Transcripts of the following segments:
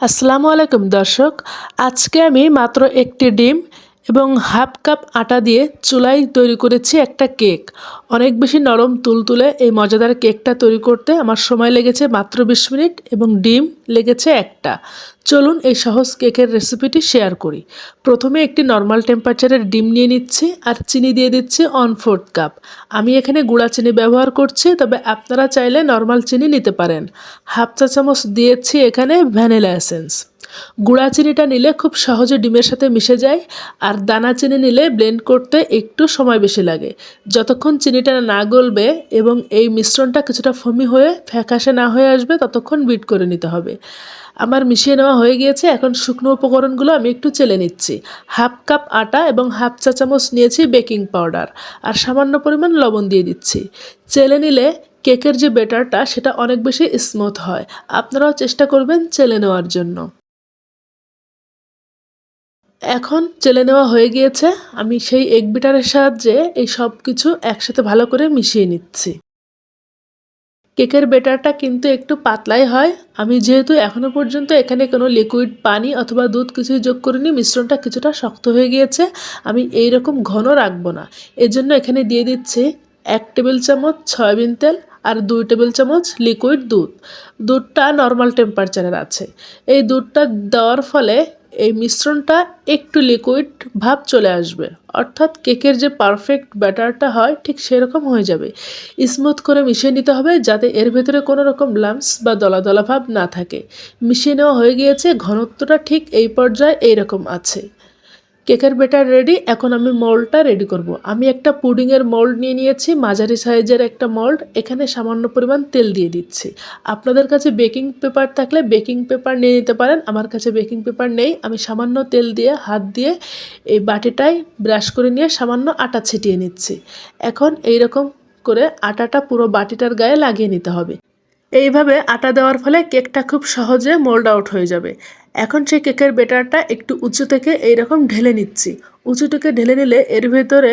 আসসালামু আলাইকুম দর্শক আজকে আমি মাত্র একটি ডিম এবং হাফ কাপ আটা দিয়ে চুলায় তৈরি করেছি একটা কেক। অনেক বেশি নরম তুলতুলে এই মজাদার কেকটা তৈরি করতে আমার সময় লেগেছে মাত্র বিশ মিনিট এবং ডিম লেগেছে একটা। চলুন এই সহজ কেকের রেসিপিটি শেয়ার করি। প্রথমে একটি নর্মাল টেম্পারেচারের ডিম নিয়ে নিচ্ছি আর চিনি দিয়ে দিচ্ছি অন ফোর্থ কাপ। আমি এখানে গুঁড়া চিনি ব্যবহার করছি, তবে আপনারা চাইলে নর্মাল চিনি নিতে পারেন। হাফ চা চামচ দিয়েছি এখানে ভ্যানিলা এসেন্স। গুঁড়া চিনিটা নিলে খুব সহজে ডিমের সাথে মিশে যায়, আর দানা চিনি নিলে ব্লেন্ড করতে একটু সময় বেশি লাগে। যতক্ষণ চিনিটা না গলবে এবং এই মিশ্রণটা কিছুটা ফমি হয়ে ফ্যাকাশে না হয়ে আসবে, ততক্ষণ বিট করে নিতে হবে। আমার মিশিয়ে নেওয়া হয়ে গিয়েছে, এখন শুকনো উপকরণগুলো আমি একটু চেলে নিচ্ছি। হাফ কাপ আটা এবং হাফ চা চামচ নিয়েছি বেকিং পাউডার, আর সামান্য পরিমাণ লবণ দিয়ে দিচ্ছি। চেলে নিলে কেকের যে বেটারটা সেটা অনেক বেশি স্মুথ হয়। আপনারাও চেষ্টা করবেন চেলে নেওয়ার জন্য। এখন চেলে নেওয়া হয়ে গিয়েছে, আমি সেই এগ বিটারের সাহায্যে এই সব কিছু একসাথে ভালো করে মিশিয়ে নিচ্ছি। কেকের বেটারটা কিন্তু একটু পাতলাই হয়, আমি যেহেতু এখনও পর্যন্ত এখানে কোনো লিকুইড পানি অথবা দুধ কিছুই যোগ করিনি, মিশ্রণটা কিছুটা শক্ত হয়ে গিয়েছে, আমি এই রকম ঘন রাখব না। এজন্য এখানে দিয়ে দিচ্ছি এক টেবিল চামচ সয়াবিন তেল আর দুই টেবিল চামচ লিকুইড দুধ। দুধটা নর্মাল টেম্পারেচারের আছে। এই দুধটা দেওয়ার ফলে এই মিশ্রণটা একটু লিকুইড ভাব চলে আসবে। অর্থাৎ কেকের যে পারফেক্ট ব্যাটারটা হয়, ঠিক সেরকম হয়ে যাবে। স্মুথ করে মিশিয়ে নিতে হবে যাতে এর ভেতরে কোনো রকম লাম্পস বা দলা দলা ভাব না থাকে। মিশিয়ে নেওয়া হয়ে গিয়েছে, ঘনত্বটা ঠিক এই পর্যায়ে এইরকম আছে। কেকের বেটার রেডি, এখন আমি মোল্ডটা রেডি করব। আমি একটা পুডিংয়ের মোল্ড নিয়ে নিয়েছি, মাঝারি সাইজের একটা মোল্ড, এখানে সামান্য পরিমাণ তেল দিয়ে দিচ্ছি। আপনাদের কাছে বেকিং পেপার থাকলে বেকিং পেপার নিয়ে নিতে পারেন, আমার কাছে বেকিং পেপার নেই। আমি সামান্য তেল দিয়ে, হাত দিয়ে এই বাটিটায় ব্রাশ করে নিয়ে সামান্য আটা ছিটিয়ে নিচ্ছি। এখন এই রকম করে আটাটা পুরো বাটিটার গায়ে লাগিয়ে নিতে হবে। এইভাবে আটা দেওয়ার ফলে কেকটা খুব সহজে মোল্ড আউট হয়ে যাবে। এখন সেই কেকের বেটারটা একটু উঁচু থেকে এইরকম ঢেলে নিচ্ছি। উঁচু থেকে ঢেলে নিলে এর ভেতরে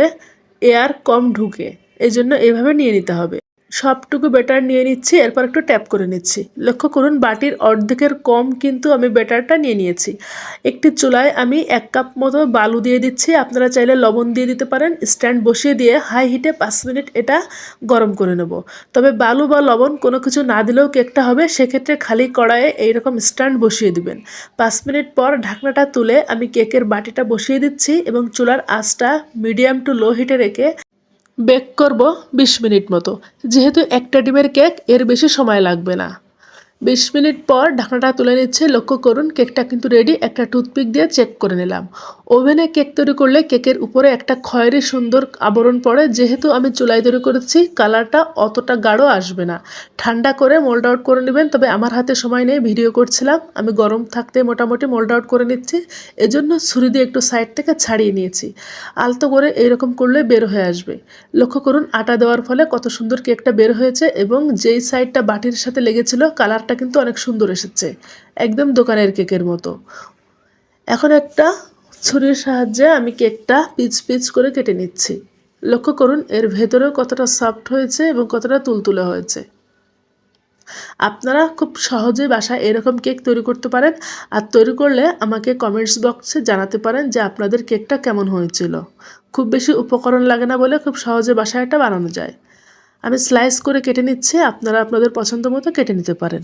এয়ার কম ঢুকে। এই জন্য এইভাবে নিয়ে নিতে হবে। সবটুকু বেটার নিয়ে নিচ্ছি, এরপর একটু ট্যাপ করে নিচ্ছি। লক্ষ্য করুন, বাটির অর্ধেকের কম কিন্তু আমি বেটারটা নিয়ে নিয়েছি। একটি চুলায় আমি এক কাপ মতো বালু দিয়ে দিচ্ছি, আপনারা চাইলে লবণ দিয়ে দিতে পারেন, স্ট্যান্ড বসিয়ে দিয়ে হাই হিটে পাঁচ মিনিট এটা গরম করে নেব। তবে বালু বা লবণ কোনো কিছু না দিলেও কেকটা হবে, সেক্ষেত্রে খালি কড়াইয়ে এইরকম স্ট্যান্ড বসিয়ে দিবেন। পাঁচ মিনিট পর ঢাকনাটা তুলে আমি কেকের বাটিটা বসিয়ে দিচ্ছি এবং চুলার আঁচটা মিডিয়াম টু লো হিটে রেখে বেক করব বিশ মিনিট মতো। যেহেতু একটা ডিমের কেক এর বেশি সময় লাগবে না। বিশ মিনিট পর ঢাকনাটা তুলে নিচ্ছে, লক্ষ্য করুন কেকটা কিন্তু রেডি একটা টুথপিক দিয়ে চেক করে নিলাম। ওভেনে কেক তৈরি করলে কেকের উপরে একটা খয়েরি সুন্দর আবরণ পড়ে, যেহেতু আমি চুলাই তৈরি করেছি, কালারটা অতটা গাঢ় আসবে না। ঠান্ডা করে মোল্ড আউট করে নেবেন, তবে আমার হাতে সময় নেই, ভিডিও করছিলাম, আমি গরম থাকতে মোটামুটি মোল্ড আউট করে নিচ্ছি, এজন্য ছুরি দিয়ে একটু সাইড থেকে ছাড়িয়ে নিয়েছি। আলতো করে এইরকম করলে বের হয়ে আসবে। লক্ষ্য করুন, আটা দেওয়ার ফলে কত সুন্দর কেকটা বের হয়েছে, এবং যেই সাইডটা বাটির সাথে লেগেছিল কালারটা কিন্তু অনেক সুন্দর এসেছে। একদম দোকানের কেকের মতো। এখন একটা ছুরির সাহায্যে আমি কেকটা পিচ পিচ করে কেটে নিচ্ছি। লক্ষ্য করুন, এর ভেতরেও কতটা সফট হয়েছে এবং কতটা তুলতুলে হয়েছে। আপনারা খুব সহজে বাসায় এরকম কেক তৈরি করতে পারেন আর তৈরি করলে আমাকে কমেন্টস বক্সে জানাতে পারেন যে আপনাদের কেকটা কেমন হয়েছিল। খুব বেশি উপকরণ লাগে না বলে খুব সহজে বাসায় এটা বানানো যায়। আমি স্লাইস করে কেটে নিচ্ছি আপনারা আপনাদের পছন্দ মতো কেটে নিতে পারেন।